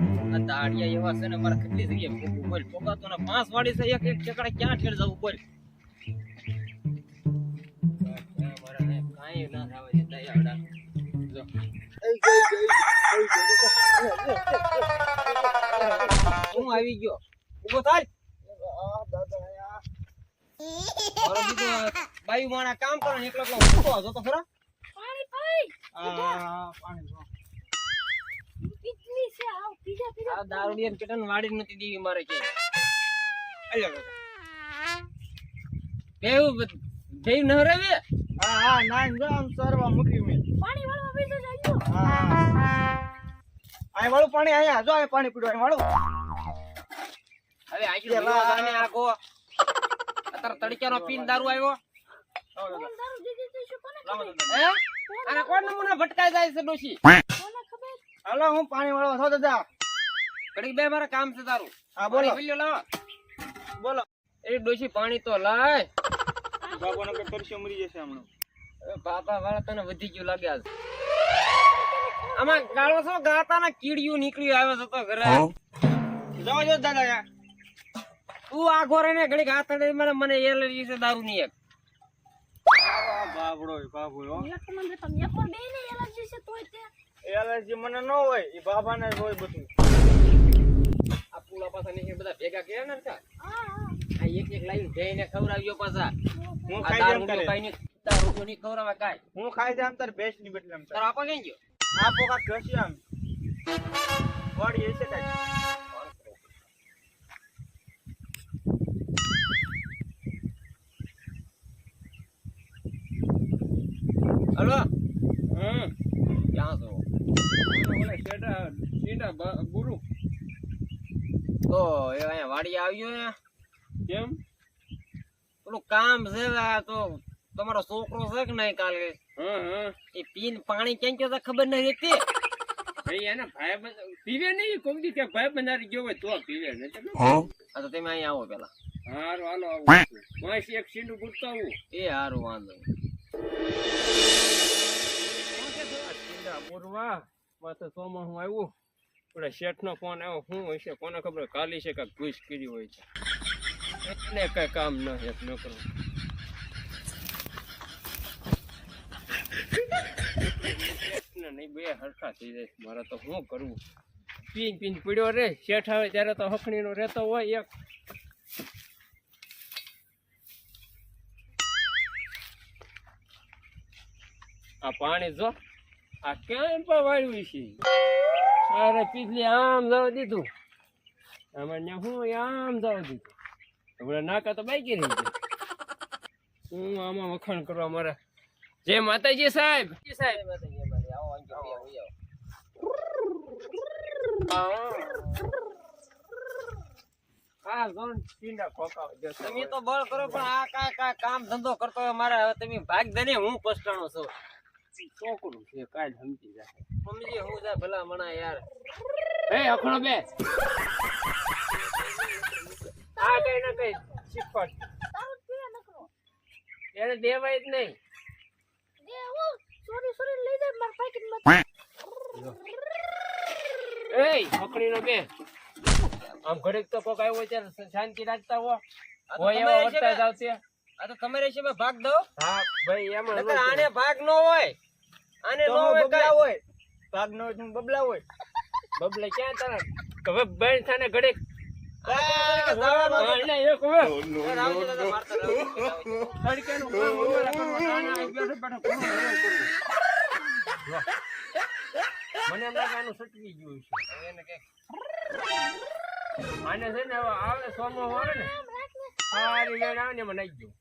આ આ દાડિયા એવા છે ને મારે કેટલી જગ્યાએ ફૂગવું બોલ ફોગાતો ને પાંચ વાળી છે એક એક ઠેકાણે ક્યાં ઠેર જવું બોલ. કાંઈ ના થાવે છે દયા જો. હું આવી ગયો. ઊભો થાય. બીજો માણા કામ કરે એકલો હતો તો ખરા. પીજા આ વાડી નથી દેવી મારે કે. બેવું બધ- ન રવે હા હા ના જો આમ સરવા મૂકી મે. પાણી વાળવા પીજો જાજો હા આય વાળું પાણી અહીંયા જો આય પાણી પીડો આય વાળું. હવે આટલું વિરોધ આને આખો. અતર તડક્યાનો પીન દારૂ આવ્યો. કોણ દારૂ દીધી તું કોને લાવો ખબર? દાદા. હે? આને કોણ નમૂના ભટકાઈ જાય છે ડોશી? કોને ખબર? હાલો હું પાણી વાળો છો દાદા. ઘડીક બે મારે કામ છે તારું. હા બોલો. પી લાવો. બોલો. એ ડોશી પાણી તો લાય. બાબાનો કે પરસ્યો મરી જશે હમણાં. બાપા વાળા તને વધી ગયું લાગે આજ. આમાં ગાળો છો? ગાતાના કીડિયું નીકળ્યું આવે છે તો ઘરે. જાઓ જો દાદા યાર તું આઘો ઘોરે ને હાથ અડે મને મને એલર્જી છે દારૂ ની એક. મને બે ને એલર્જી છે તોય તે. એલર્જી મને ન હોય એ બાબાને જ હોય બધું. આ પુલા પાછા ને બધા ભેગા કર્યા ને કા હા હા. આ એક એક લાઈન જઈને ખવડાવ્યો પાછા. હું ખાઈ જામનું તારે કાંઈ નહીં દારૂ નું ની ખવડાવે કાઈ. હું ખાઈ જામ તારે બેસની બેટલે આમ તારો? આપા ક્યાં ગયો? આપો કા ઘસી આમ. વાડી હશે કાંઈ? Hello hmm. ક્યાં છો? ઓલા ગુરુ. તો એ અહીંયા વાડી આવ્યો ને. કેમ? પેલું કામ છે તો તમારો છોકરો છે કે નહીં કાલે? હા હા. એ પીન પાણી ક્યાં ગયો ખબર નહીં રહેતી? ભાઈ એના ભાઈ પીવે નહીં? કોઈ દી કે ભાઈ બંધારી ગયો હોય તો પીવે નહીં તો તો તમે અહીંયા આવો પેલા હારું હાલો આવું. એક સીંડું ગુડતો એ હારું વાંધો બોરવા. માથે સોમાં હું આવ્યું. પણ શેઠ નો ફોન આવ્યો. શું હોય છે? કોને ખબર? કાલી છે કાંઈક ઘૂસ કરી હોય છે. એટલે કઈ કામ ન એક ન કરવું નહીં, બે હરખા થઈ જાય મારે તો શું કરવું? પીન પીન પીડ્યો રે. શેઠ આવે ત્યારે તો હખણીનો રહેતો હોય એક. આ પાણી જો. આ કેમ વાળ્યું છે અરે પીછલી આમ જવા દીધું. ન્યા હું આમ જવા દીધું. હવે નાકા તો બાઈકી રહી ગઈ હું આમાં વખાણ કરવા મારે જય માતાજી સાહેબ. સાહેબ ગયો. આ જોન પીંડા જો તમે તો બળ કરો પણ આ કા કા કામ ધંધો કરતો હોય મારે હવે તમે ભાગ દને હું પસ્તાણો છું? છોકરું છે કાલ સમજી જાય સમજી હું જા ભલા મણા યાર એ અખણો બે. આ કઈ ના કઈ શીખવાડ. દારૂ પીવે નકરો એને દેવાય જ નહીં. સોરી સોરી લઈ જાય માર પાકીટમાં એ અખણી નો બે. આમ ઘડીક તો કોક આવ્યો ત્યારે શાંતિ રાખતા હો. હોય એવા વર્તા જાવશે આ તો તમે રહેશે ભાગ દો. હા ભાઈ એમાં આને ભાગ નો હોય. આને નો હોય બબલા હોય. ભાગ નો બબલા હોય. બબલે ક્યાં તારા હવે બેન થાને ઘડે. મને એમ લાગે આનું સટકી ગયું છે એને કે આને છે ને આવે સોમો આવે ને. સારી વેણ આવે ને મને દઉં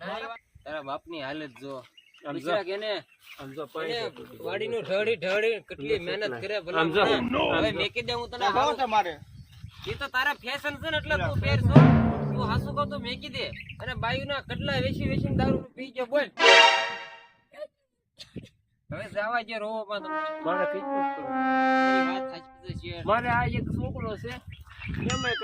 તારા બાપની હાલત જો. વાડીનું ઢળી ઢળી કેટલી મહેનત કરે. હવે મેકી દે હું તને ભાવ તમારે. એ તો તારા ફેશન છે ને એટલે તું પહેરશો તું હાસુ કહું તો મેકી દે. અને બાયુના કેટલા વેચી વેચીને દારૂ પી ગયો બોલ. હવે જવા જે રોવો પણ મારે આ એક છોકરો છે. એમાં.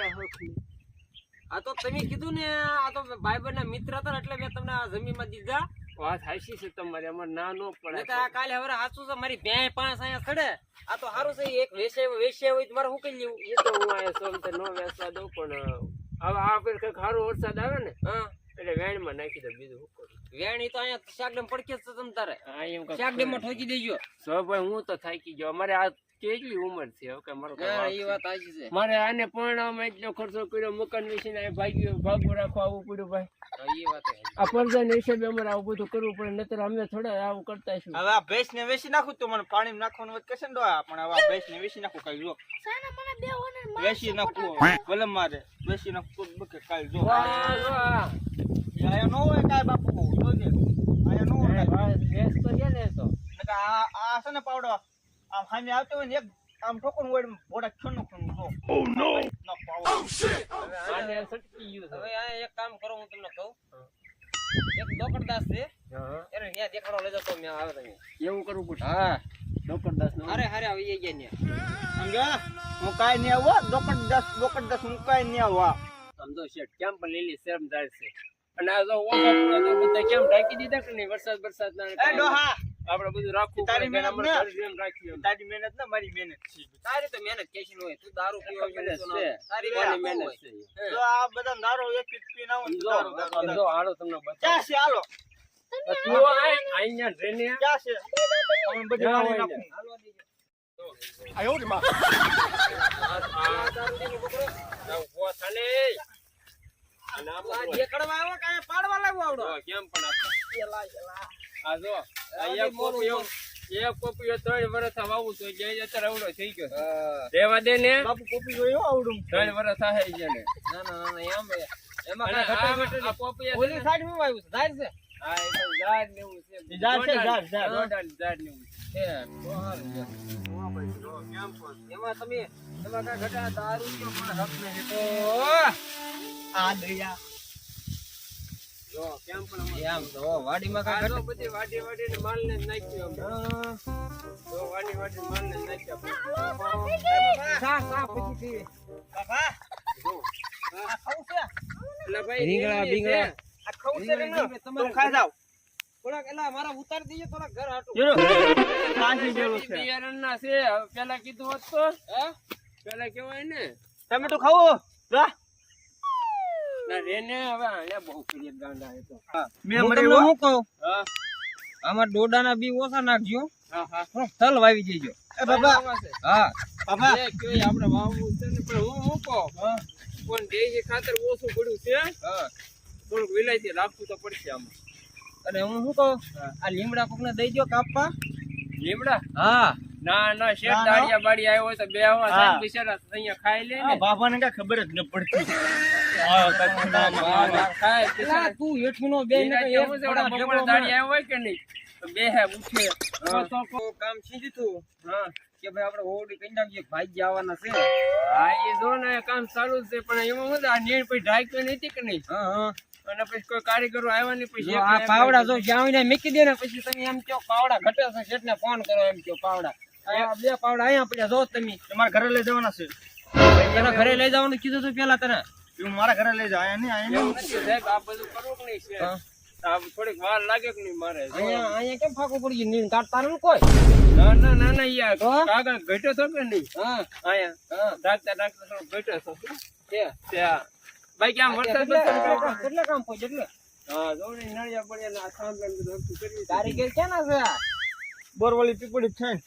આ તો તમે કીધું ને આ તો ભાઈબંધના મિત્ર હતા એટલે મેં તમને આ જમીનમાં દીધા વાત હાચી છે તમારી અમારે ના નો પડે તો આ કાલે હવે હાચું છે મારી બે પાંચ અહીંયા ખડે આ તો સારું છે એક વેસે વેસે હોય તો મારે હું કરી લેવું. એ તો હું આયા સોમ તો નો વેસવા દઉં પણ હવે આ ફેર કંઈક સારો વરસાદ આવે ને હા. એટલે વેણમાં નાખી દઉં બીજું હું કરું. વેણી તો અહીંયા શાકડેમ પડકે છે તમ તારે. શાકડેમમાં ઠોકી દેજો. સો ભાઈ હું તો થાકી ગયો. અમારે આ કેટલી ઉંમર છે હવે મારો હા એ વાત સાચી છે. મારે આને પરણાવવામાં એટલો ખર્ચો કર્યો મકાન વેચીને આ ભાગ્યો ભાગો રાખવા આવવું પડ્યું ભાઈ. એ વાત આ પડદાના હિસાબે અમારે આવું બધું કરવું પડે નતર અમે થોડા આવું કરતા છું હવે આ ભેંસ ને વેચી નાખું તો મને પાણી નાખવાનું વાત કશે ને ડોહા પણ હવે આ ભેંસ ને વેચી નાખું કાલ જો. સાને મને બે હોને વેચી નાખું ભલે મારે વેચી નાખું તો બકે કાલ જો. વાહ, વાહ. આયા નો હોય કાઈ બાપુ આયા નો હોય. વેચ તો છે ને તો. આ આ છે ને પાવડો. આમ સામે આવતો હોય ને એક આમ ઠોકર હોય ને ભોળા ખીણું ખીણું જો. ઓ નો નો પાવડો આને સટકી ગયું હવે અહીંયા એક કામ કરો હું તમને કહું. એક દોકડદાસ છે. એને ત્યાં દેખાડો લઈ જતો મેં આવે તમે. એવું કરવું પડશે. હા. ડોક્ટર નો અરે હારે આવી ગયા ને સમજ્યા? હું કાંઈ નહીં આવવા દોકડ દસ દોકડ દસ હું કાંઈ નહીં આવો સમજો શેઠ કેમ પણ લીલી શરમદાર છે. અને આ જો ઓછા પૂરા તો બધા કેમ ઢાંકી દીધા કે નહીં? વરસાદ વરસાદ ના એ ડોહા! આપણે બધું રાખવું તારી મહેનત ના. તારી મહેનત ને મારી મહેનત છે તારી તો મહેનત કેશી હોય તું દારૂ પીવો છો જ તો છે. તારી મહેનત મહેનત છે તો જો આ બધા દારૂ એક એક પીને આવો ને જો, દારૂ, દારૂ. જો હાલો તમને બતાવું. ક્યાં છે હાલો તું આય, અહીંયા ટ્રેને આ. ક્યાં છે અમે બધું. ને. આયો રે માં. આ દારૂ ની પકડો. ના ઊભો થાને. અને આ આ આવો કાય પાડવા લાગો આવડો કેમ પણ આપણે. એલા, એલા. આ જો, એક પોપિયો ત્રણ વર્ષ વાવું તો થઈ ગયો છે. દે ને બાપુ કોપી જોયો આવડું ત્રણ વર્ષ થાય છે ને ના ના ના, ના એમ એમાં અને કાંઈ ઘટે આ- ઘટે આ પોપિયા છે ઓલી સાઈડમાં આવ્યું છે ઝાડ છે આ એમાં ઝાડ ને છે. ઝાડ છે, ઝાડ, ઝાડ. ઝાડ ને છે. છે. તો હારું છે. એમાં તમે એમાં કાંઈ ઘટે દારૂ પણ હક નહીં તો આ દયા જો, કેમ પણ અમારે- એમ તો વાડીમાં આ ઘટે? બધી વાડી વાડીને માલને નાખ્યો અમે. હા. જો વાડી માલને નાખ્યો સા સા પછી પીવે. બાપા આ ખાવું છે? એટલે ભાઈ રીંગણા, બીંગણા. આ ખાવું છે ને તમારે ખાઈ જાવ થોડાક એલા મારા ઉતારી દઈએ થોડાક ઘર હાટું. જોરો કાંસી જેવું છે. બિયારણના છે. પેલા કીધું હોત તો. હે? પેલા કેવાય ને ટમેટો ખાવો. ના રેને હવે અહીંયા બહુ ફરિયાદ ગાંડા એ તો. મેં હું મરે તમને એવો શું કહું? હા. આમાં ડોડાના બી ઓછા નાખજો. હા હા. તલ વાવી દેજો એ બાબા. હા બાબા. એ કયોય આપણે વાવવું છે ને પણ હું હું. કહું પણ દેશી ખાતર ઓછું પડ્યું છે? હા. થોડુંક વિલાયતી રાખવું તો પડશે આમાં. અને હું શું કહું? આ લીમડા કોકને દઈ દો કાપવા. લીમડા? હા. ના ના શેઠ. દાડિયા બાડિયા આવ્યો હોય તો બે આવા સાહેબ બિચારા અહીંયા ખાઈ લે ને. બાબાને કાંઈ ખબર જ ન પડતી. તું ને આવ્યો હોય કે નહીં બે હે ઉઠે તો તો તો કામ સીધી તું. હા કે ભાઈ આપણે ઓડી કઈ નાખીએ ભાઈ આવવાના છે હા એ જો ને કામ ચાલુ છે પણ એમાં શું આ નેણ પછી ઢાંક્યો નથી કે નહીં? હા હા અને પછી કોઈ કારીગરો આવ્યા નહીં પછી આ પાવડા જો જ્યાં આવીને મૂકી દે ને પછી તમે એમ કહો પાવડા ઘટે છે શેઠને ફોન કરો એમ કહો પાવડા. બે પાવડા અહીંયા પડ્યા જો તમે તમારા ઘરે લઈ જવાના છે ઘરે લઈ જવાનું કીધું તું પેલા તને? એવું મારા ઘરે લઈ જાવ આયા નહીં આયા એવું નથી સાહેબ આ બધું કરવું કે નહીં છે હા. આ થોડીક વાર લાગે કે નહીં મારે? જો. અહીંયા અહીંયા કેમ ફાકો પડી ગયું? નીણ કાઢતા કોઈ? ના ના ના ના યાર. કાગળ ઘટ્યો તો કે નહીં? હા. અહીંયા. હા. ડાકતા ડાકતા થોડો ઘટ્યો તો છે ત્યાં. ભાઈ કે આમ વરસાદ કેટલે કામ- કેટલે પહોંચે એટલે હા જો નળિયા પડ્યા ને આ સાંભળે બધું. ક્યાં ના છે બોરવાળી પીપળી છે ને.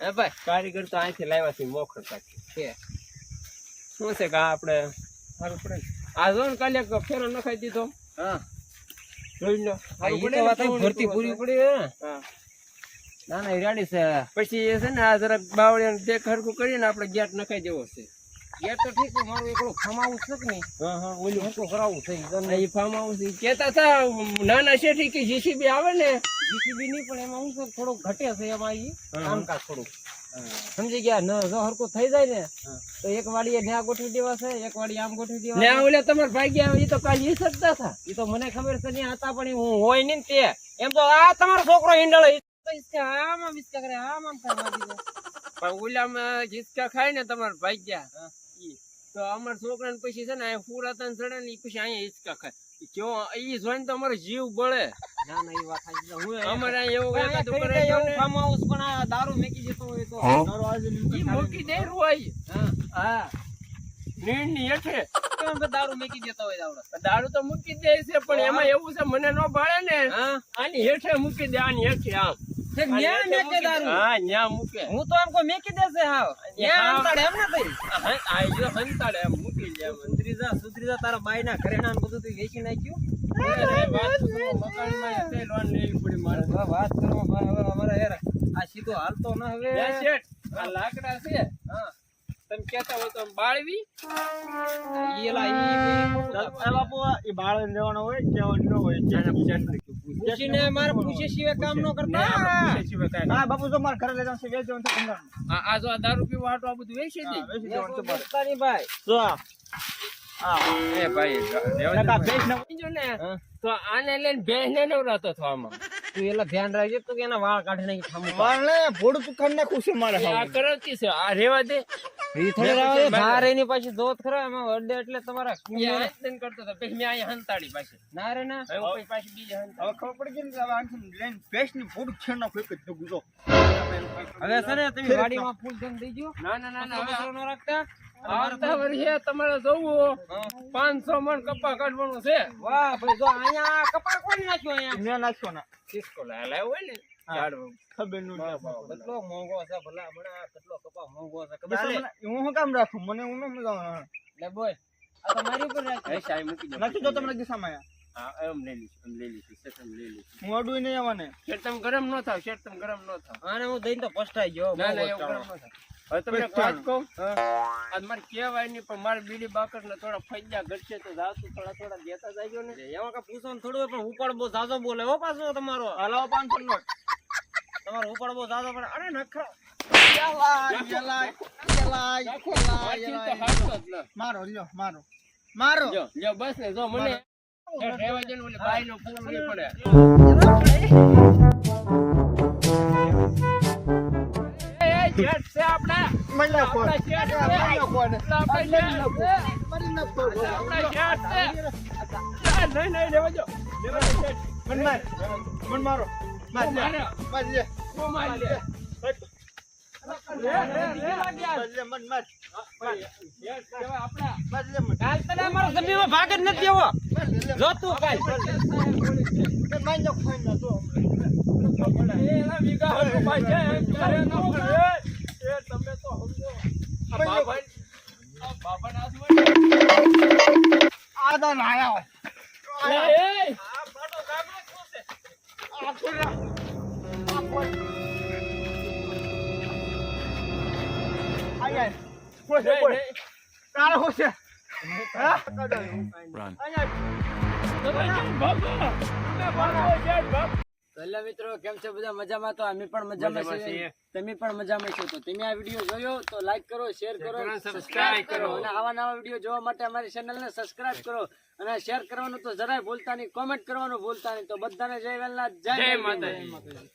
હે ભાઈ? કારીગર તો અહીંથી લાવ્યા છે મોખર કાઢી છે શું છે કે આપણે સારું પડે આ જો ને કાલે ફેરો નખાઈ દીધો. હા. જોઈ લો. આ સારું ઈ પડે તો ને? વાત અહીં ભરતી પૂરી પડી હા. ના ના રેડી છે. પછી એ છે ને આ જરાક બાવળિયા દેખ હરખું કરીને આપણે ગેટ નખાઈ દેવો છે. ગેટ તો ઠીક છે, મારું એકલું ખમાવું છે કે નહીં? હા હા ઓલું હરખું કરાવવું છે ઈ ફાર્મ હાઉસ ઈ કહેતા હતા નાના શેઠી કે જીસીબી આવે ને? જીસીબી નહીં પણ એમાં શું થોડુંક ઘટે છે એમાં હા. કામકાજ થોડુંક. સમજી ગયા? ન જો હરકું થઈ જાય ને તો એક વાડીએ ન્યા ગોઠવી દેવા છે એક વાડી આમ ગોઠવી દેવા ન્યા ઓલે તમાર ભાગ્યા એ તો કાલ ઈ શકતા હતા ઈ તો મને ખબર છે ને હતા પણ હું હોય નહીં ને તે. એમ તો આ તમારો છોકરો હિંડળ. ઈ તો ઈસકા આમ આમ ઈસકા કરે આમ દીધો. પણ ઓલામાં જીસકા ખાય ને તમાર ભાગ્યા. ગયા તો અમાર છોકરાને પછી છે ને આ ફૂરાતન ચડે ને ઈ પછી અહીંયા હિંચકા ખાય. કેવો ઈ જોઈને તો અમારો જીવ બળે. ના ના ઈ વાત સાચી છે. હું અમારે અહીં એવું હું અહીંયા કરે છે એવું ને. farm પણ આ દારૂ મેકી જતો હોય તો દારૂ આજે ઈ મૂકી દે રોય હા. હા. નીણની હેઠે દારૂ મેકી જતો હોય દાવડા દારૂ તો મૂકી દે છે પણ એમાં એવું છે મને ન ભાળે ને. હા? આની હેઠે મૂકી દે આની હેઠે આમ. ઠીક, ન્યા મેકે દે. દારૂ? હા ન્યા મૂકે. હું તો એમ કહું મેકી દેશે હાવ. ન્યા અંતાડે એમ ના થઈ હા હં- આ જો હંતાડે આમ મૂકી દે આમ. સુધરીજા સુધરીજા તારા બાઈ ના ઘરે ના બધું તું વેચી નાખ્યું? વાત તો તમે મકાનમાં એ તે લોન લેવી પડી મારે. હવે વાત કરો ભાઈ અમારે યાર આ સીધો હાલતો ન હવે. લે આ લાકડા છે. હા. તમે કેતા હોય તો બાળવી. ઈ એલા ઈ એ બાપુ બાળ લેવાનો હોય કેવાનું હોય. પૂછીને મારે પૂછે સિવાય કામ ન કરતા. પૂછે સિવાય કાંઈ હા બાપુ તો માર ઘરે લઈ જવાનું છે વેચવાનું છે ભંગારનું. આ આ જો આ દારૂ પીવા હાટુ આ બધું વેચી દે. વેચી દેવાનું છે મારે. ભાઈ જો આ. એ ભાઈ કાકા, બેસ ન જો ને? તો આને લઈને ભેંસ ને નવરાતો થવામાં તું એલા ધ્યાન રાખજે તું કે એના વાળ કાઢી નાખી વાળ ને ભોળું તું કરી નાખું છે મારે આ કરતી છે. આ રેવા દે. પાછી ખરા એમાં એટલે તમારા એ આ જ કરતો હતો પછી મેં અહીંયા હંતાડી પાછી. ના રે ના. હવે પાછી બીજે હવે ખબર પડી ગઈ ને હવે આનાથી લઈને ભેંસની ભોળું છેડ નાખું એક જ ભેગું જો. હવે છે તમે વાડીમાં ફૂલ જમ દઈ ગયો ના ના ના ના કચરો ન રાખતા. આવતા વર્ષે તમારે જવું પાંચસો મણ કપા કાઢવાનું છે. વાહ ભાઈ જો અહીંયા કપા કોણ નાખ્યો અહીંયા? મેં નાખ્યો ના. હોય ને. ખબરનું કેટલો મોંઘો છે ભલા હમણાં કેટલો કપા મોંઘો છે. ખબર મને- હું કામ રાખું? મને હું ન મજા લે બોય આ તો ઉપર રાખ. હવે સાહેબ મૂકી દો. નાખી દો તમને દિશામાં અહીંયા. હા, એમ લઈ લઈશું, એમ લઈ લઈશું, શેઠ લઈ લઈશું. હું અડું નહીં આવવાને. શેઠ તમે ગરમ ન થાવ, શેઠ તમે ગરમ ન થાવ. આને હું દઈને તો પસ્તાઈ ગયો. ના, ના, એવું ગરમ ન થાવ. હવે તમને વાત કહું? આજ મારે કહેવાય નહીં, પણ મારે બીડી બાકર ને થોડા ફૈયા ઘટશે તો જાતું થોડા થોડા દેતા ગયો ને એમાં કઈ પૂછવાનું થોડું પણ ઉપાડ બહુ ઝાઝો બોલે હો પાછો તમારો. હલાવો પાંચસો નોટ તમારો ઉપર બહુ ઝાઝો પણ અરે નખરો. મારો લ્યો મારો. મારો. જો, બસ ને, જો મને શેઠ રહેવા દે ને, ફોન નહીં પડે. આપણા. મહિલા છે. મહિલા રહેવા દો. રહેવા દો, શેઠ. મન માર. ભાગ જ નથી દેવો માર લે. લે જો. તું કાલ મન માર લો ફોન ના તો કોઈ. હેલો મિત્રો કેમ છો? બધા મજામાં? તો અમે પણ મજામાં છીએ. તમે પણ મજામાં છો? તો તમે આ વીડિયો જોયો તો લાઈક કરો શેર કરો કરો, સબસ્ક્રાઇબ કરો. અને આવા નવા વીડિયો જોવા માટે અમારી ચેનલને સબસ્ક્રાઇબ કરો અને શેર કરવાનું તો જરાય ભૂલતા નહીં કોમેન્ટ કરવાનું ભૂલતા નહીં. તો બધાને જય વેલના જય. માતાજી.